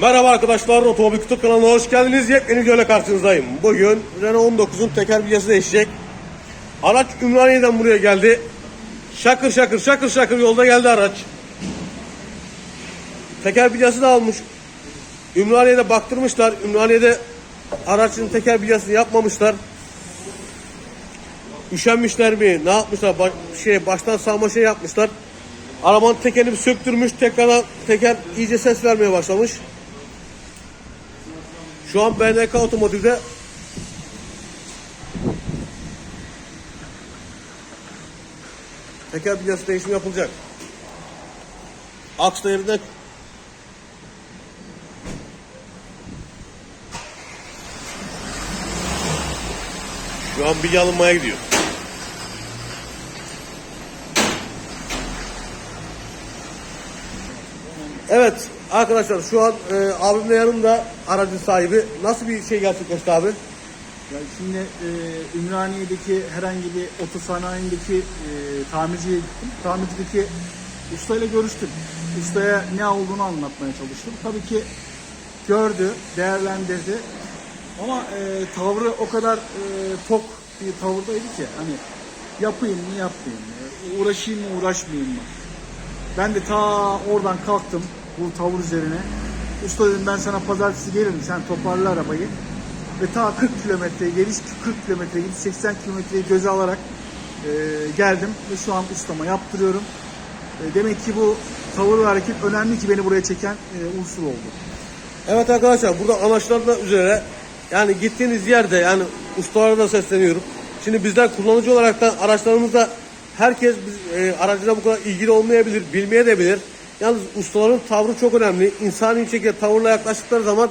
Merhaba arkadaşlar, Otomobil Kutu kanalına hoş geldiniz. Yepyeni videoyla karşınızdayım. Bugün Renault 19'un teker bilyası değişecek. Araç Ümraniye'den buraya geldi. Şakır şakır şakır şakır yolda geldi araç. Teker bilyası da almış. Ümraniye'de baktırmışlar. Ümraniye'de aracın teker bilyasını yapmamışlar. Üşenmişler mi? Ne yapmışlar? Baş, şey baştan sağma şey yapmışlar. Arabanın tekerini söktürmüş. Tekrardan teker iyice ses vermeye başlamış. Şu an BNK Otomotiv'de teker bilyası değişimi yapılacak. Aks değerinden Şu an bilgi alınmaya gidiyor. Evet arkadaşlar şu an e, abimle yanımda aracın sahibi. Nasıl bir şey gerçekleşti abi? Ya şimdi e, Ümraniye'deki herhangi bir otosanayindeki e, tamirciye gittim. Tamircideki ustayla görüştüm. Ustaya ne olduğunu anlatmaya çalıştım. Tabii ki gördü, değerlendirdi. Ama e, tavrı o kadar e, tok bir tavırdaydı ki hani yapayım mı yapmayayım mı, uğraşayım mı uğraşmayayım mı? Ben de ta oradan kalktım bu tavır üzerine. Usta dedim ben sana pazartesi gelirim sen toparla arabayı. Ve ta 40 kilometre geliş 40 kilometre gidiş 80 kilometreyi göze alarak e, geldim ve şu an ustama yaptırıyorum. E, demek ki bu tavır ve hareket önemli ki beni buraya çeken e, unsur oldu. Evet arkadaşlar burada anlaşılanlar üzere yani gittiğiniz yerde yani ustalara da sesleniyorum. Şimdi bizler kullanıcı olarak da araçlarımızda herkes biz, e, aracına bu kadar ilgili olmayabilir, bilmeye de. Yalnız ustaların tavrı çok önemli. İnsani bir şekilde tavırla yaklaştıkları zaman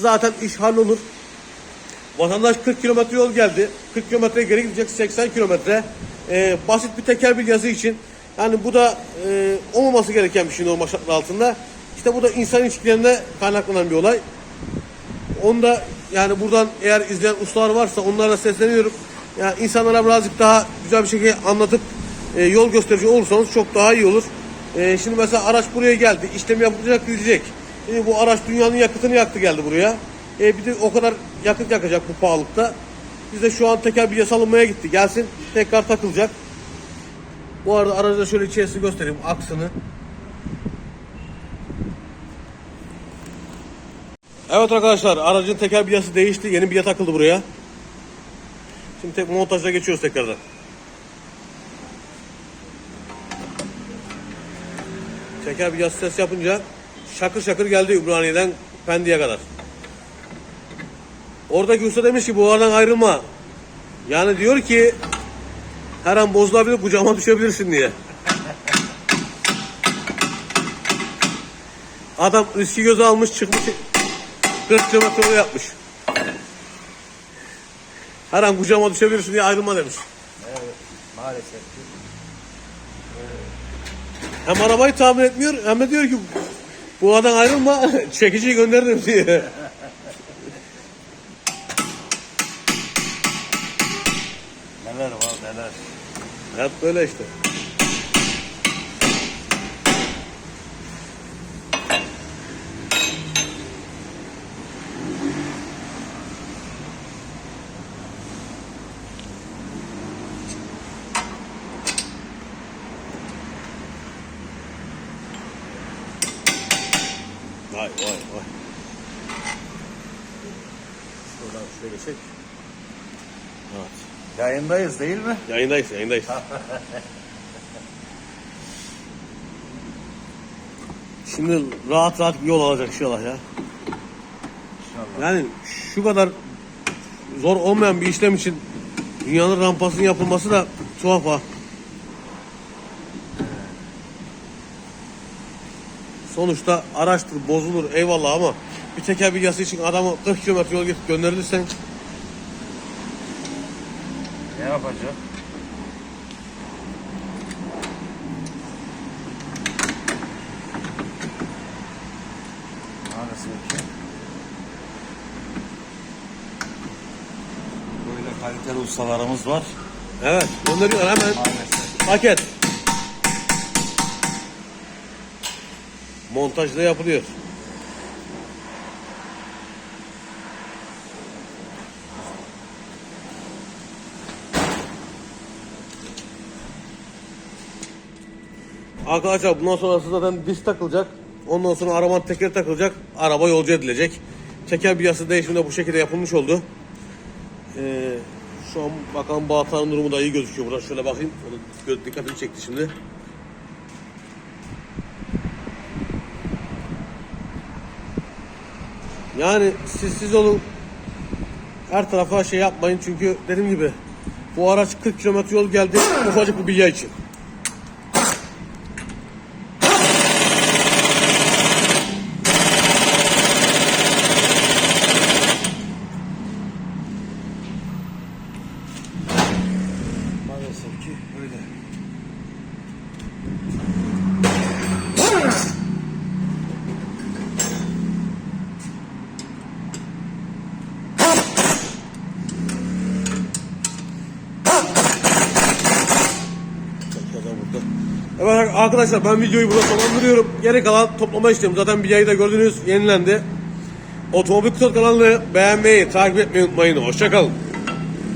zaten iş hallolur. Vatandaş 40 kilometre yol geldi. 40 kilometre geri gidecek 80 kilometre. Ee, basit bir teker bilyası için. Yani bu da e, olmaması gereken bir şey normal şartlar altında. İşte bu da insan ilişkilerine kaynaklanan bir olay. Onu da yani buradan eğer izleyen ustalar varsa onlara sesleniyorum. Yani insanlara birazcık daha güzel bir şekilde anlatıp e, yol gösterici olursanız çok daha iyi olur. E, şimdi mesela araç buraya geldi. işlem yapılacak gidecek. Şimdi bu araç dünyanın yakıtını yaktı geldi buraya. E, bir de o kadar yakıt yakacak bu pahalılıkta. Biz de şu an teker bilyası alınmaya gitti. Gelsin tekrar takılacak. Bu arada aracda şöyle içerisini göstereyim. Aksını. Evet arkadaşlar aracın teker bilyası değişti. Yeni bilye takıldı buraya. Şimdi tek montajla geçiyoruz tekrardan. Teker bilyası ses yapınca şakır şakır geldi Ümraniye'den Pendik'e kadar. Oradaki usta demiş ki bu aradan ayrılma. Yani diyor ki her an bozulabilir kucağıma düşebilirsin diye. Adam riski göze almış çıkmış 40 kilometre yapmış. Her an kucağıma düşebilirsin diye ayrılma demiş. Maalesef. Hem arabayı tamir etmiyor hem de diyor ki bu aradan ayrılma çekiciyi gönderirim diye. Neler var neler. Hayat böyle işte. Vay vay vay. Şuradan şöyle çek. Evet. Yayındayız değil mi? Yayındayız, yayındayız. Şimdi rahat rahat bir yol alacak inşallah ya. İnşallah. Yani şu kadar zor olmayan bir işlem için dünyanın rampasının yapılması da tuhaf ha. Sonuçta araçtır, bozulur eyvallah ama bir teker bilyası için adamı 40 kilometre yol gidip gönderilirsen Ne yapacak? Böyle kaliteli ustalarımız var. evet gönderiyorlar hemen Maalesef. paket. montajda yapılıyor. Arkadaşlar bundan sonrası zaten disk takılacak. Ondan sonra arabanın teker takılacak. Araba yolcu edilecek. Teker piyasa değişimi de bu şekilde yapılmış oldu. Ee, şu an bakalım Bağatlar'ın durumu da iyi gözüküyor. Buradan şöyle bakayım. Onu dikkatimi çekti şimdi. Yani siz siz olun. Her tarafa şey yapmayın çünkü dediğim gibi bu araç 40 kilometre yol geldi ufacık bir bilye için. Maalesef ki öyle. Tekrardan burada. Evet arkadaşlar ben videoyu burada sonlandırıyorum. Geri kalan toplama işlemi zaten bir yayında gördünüz yenilendi. Otomobil Kutu kanalını beğenmeyi, takip etmeyi unutmayın. Hoşçakalın.